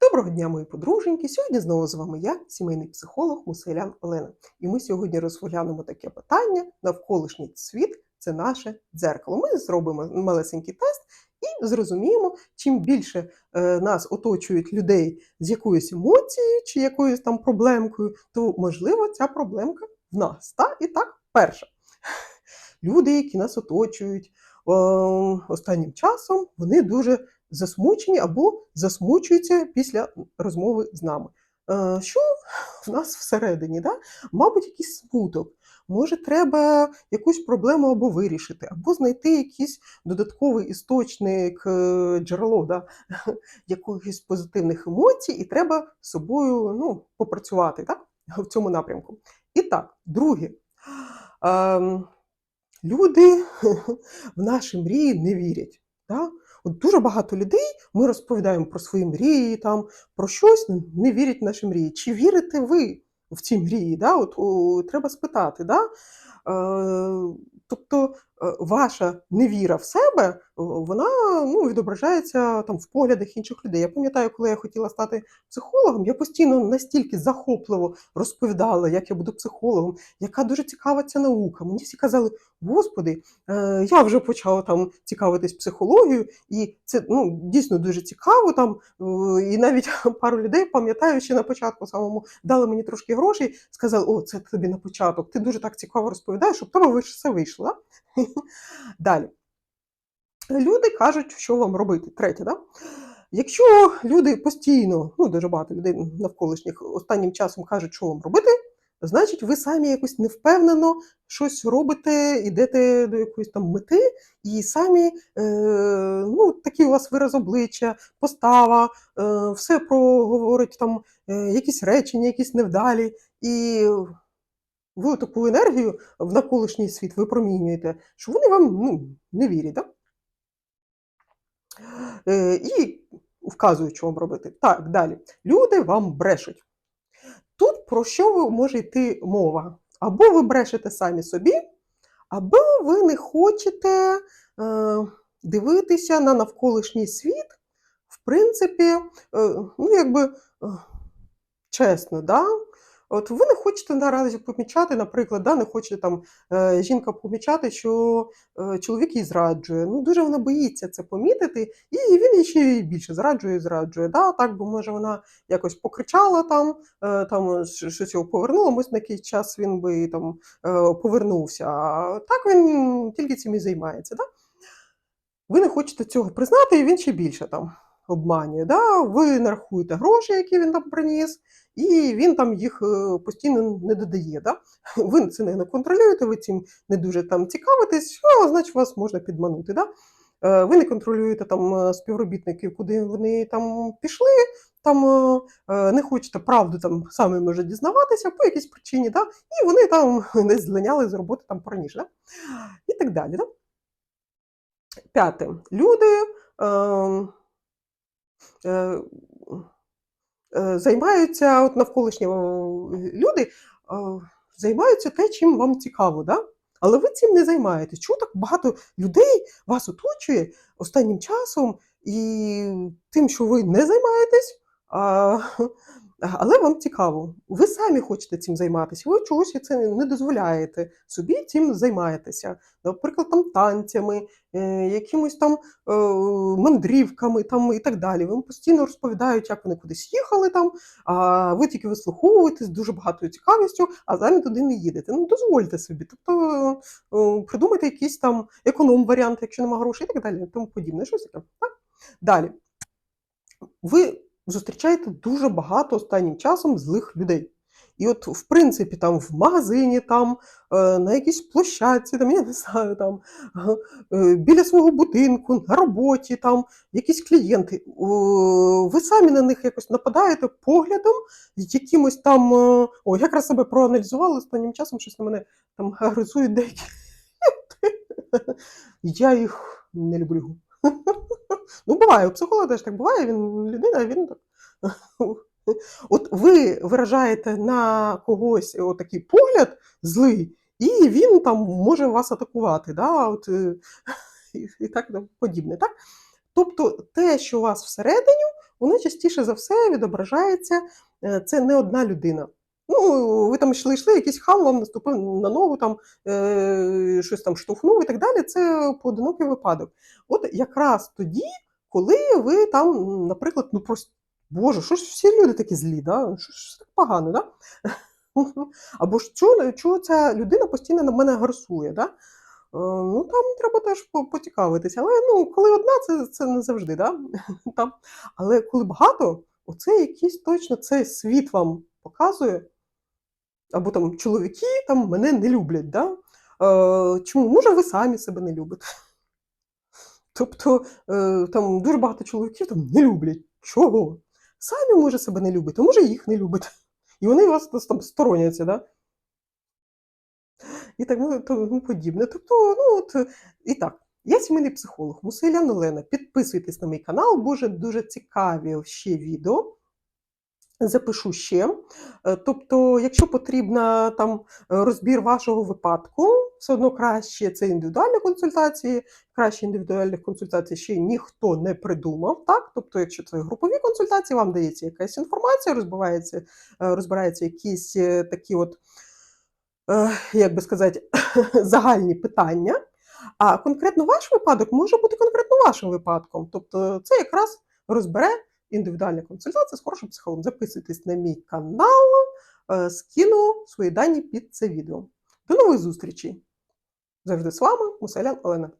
Доброго дня, мої подруженьки! Сьогодні знову з вами я, сімейний психолог Мусейлян Олена. І ми сьогодні розглянемо таке питання: навколишній світ це наше дзеркало. Ми зробимо малесенький тест і зрозуміємо, чим більше е, нас оточують людей з якоюсь емоцією чи якоюсь там проблемкою, то можливо ця проблемка в нас. Та? І так, перше. Люди, які нас оточують е, останнім часом, вони дуже засмучені або засмучуються після розмови з нами. Е, Що в нас всередині? Да? Мабуть, якийсь смуток. Може, треба якусь проблему або вирішити, або знайти якийсь додатковий істочник, е, джерело да? якихось позитивних емоцій, і треба з собою ну, попрацювати так? в цьому напрямку. І так, друге. Ем, люди в наші мрії не вірять. Да? От дуже багато людей ми розповідаємо про свої мрії, там, про щось не вірять в наші мрії. Чи вірите ви в ці мрії? Да? От, о, треба спитати. Да? Е, тобто ваша невіра в себе, вона ну, відображається там в поглядах інших людей. Я пам'ятаю, коли я хотіла стати психологом, я постійно настільки захопливо розповідала, як я буду психологом, яка дуже цікава ця наука. Мені всі казали, Господи, е, я вже почала там цікавитись психологією, і це ну, дійсно дуже цікаво. Там, е, І навіть пару людей, пам'ятаю, ще на початку самому дали мені трошки грошей, сказали, о, це тобі на початок, ти дуже так цікаво розповідаєш, щоб тебе все вийшло. Да? Далі. Люди кажуть, що вам робити. Третє, да? Якщо люди постійно, ну дуже багато людей навколишніх останнім часом кажуть, що вам робити, значить, ви самі якось невпевнено щось робите, йдете до якоїсь там мети, і самі е, ну, такий у вас вираз обличчя, постава, е, все проговорить там е, якісь речення, якісь невдалі. І ви таку енергію в навколишній світ випромінюєте, що вони вам ну, не вірять. Да? Е, і вказують, що вам робити. Так, далі. Люди вам брешуть. Тут про що може йти мова? Або ви брешете самі собі, або ви не хочете е, дивитися на навколишній світ, в принципі, е, ну, якби е, чесно, да? От ви не хочете наразі помічати, наприклад, да, не хочете там е, жінка помічати, що е, чоловік її зраджує. Ну дуже вона боїться це помітити, і він її ще більше зраджує і зраджує. Да? Так, бо може вона якось покричала там, е, там щось його повернуло, може на якийсь час він би там повернувся. А так він тільки цим і займається. Да? Ви не хочете цього признати, і він ще більше там обманює. Да? Ви нарахуєте гроші, які він там приніс і він там їх е, постійно не додає. Да? Ви це не контролюєте, ви цим не дуже там цікавитесь, що значить вас можна підманути. Да? Е, ви не контролюєте там е, співробітників, куди вони там пішли, там не хочете правду там самі може дізнаватися по якійсь причині, да? і вони там не злиняли з роботи там пораніше. Да? І так далі. Да? П'яте. Люди. Е, е, Е, займаються от навколишні люди, займаються те, чим вам цікаво. Да? Але ви цим не займаєтесь. Чому так багато людей вас оточує останнім часом і тим, що ви не займаєтесь, а, але вам цікаво. Ви самі хочете цим займатися, ви чогось це не дозволяєте собі цим займаєтеся. Наприклад, там танцями, е, якимось там е, мандрівками там, і так далі. Вам постійно розповідають, як вони кудись їхали там, а ви тільки вислуховуєте з дуже багатою цікавістю, а самі туди не їдете. Ну, дозвольте собі. Тобто е, придумайте якийсь там економ-варіант, якщо немає грошей, і так далі, тому подібне. Щось таке. Так? Далі. Ви зустрічаєте дуже багато останнім часом злих людей. І от, в принципі, там в магазині, там, е, на якійсь площадці, там, я не знаю, там, е, біля свого будинку, на роботі, там, якісь клієнти, ви самі на них якось нападаєте поглядом, якимось там. Е, о, якраз себе проаналізувала останнім часом, щось на мене там агресують деякі. Я їх не люблю. Ну, буває, у психолога теж так буває, він людина, він так. От ви виражаєте на когось такий погляд злий, і він там може вас атакувати. Да? От, е, І так подібне. Так? Тобто те, що у вас всередині, воно частіше за все відображається. е, Це не одна людина. Ну, ви там йшли, йшли, якийсь хам вам наступив на ногу, там е, щось там штовхнув і так далі. Це поодинокий випадок. От якраз тоді, коли ви там, наприклад, ну просто Боже, що ж всі люди такі злі, да? що ж так погано, да? Або ж чого, чого ця людина постійно на мене гарсує, да? Е, Ну, там треба теж поцікавитися. Але ну, коли одна, це, це не завжди, да? там. Але коли багато, оце якийсь точно цей світ вам показує, або там чоловіки там мене не люблять. Да? Е, чому? Може, ви самі себе не любите. Тобто е, там дуже багато чоловіків там не люблять. Чого? Самі, може, себе не любите, може, їх не любите. І вони вас там стороняться, да? і так ну, тому подібне. Тобто, ну от і так. Я сімейний психолог Мусилян Олена. Підписуйтесь на мій канал, боже дуже цікаві ще відео. Запишу ще. Е, Тобто, якщо потрібна там е, розбір вашого випадку, все одно краще це індивідуальні консультації, краще індивідуальних консультацій ще ніхто не придумав. Так? Тобто, якщо це групові консультації, вам дається якась інформація, розбивається, е, розбираються якісь такі от, як би сказати, загальні питання. А конкретно ваш випадок може бути конкретно вашим випадком. Тобто, це якраз розбере індивідуальна консультація з хорошим психологом. Записуйтесь на мій канал, е, скину свої дані під це відео. До нових зустрічей! Завжди з вами, Мусалян Олена.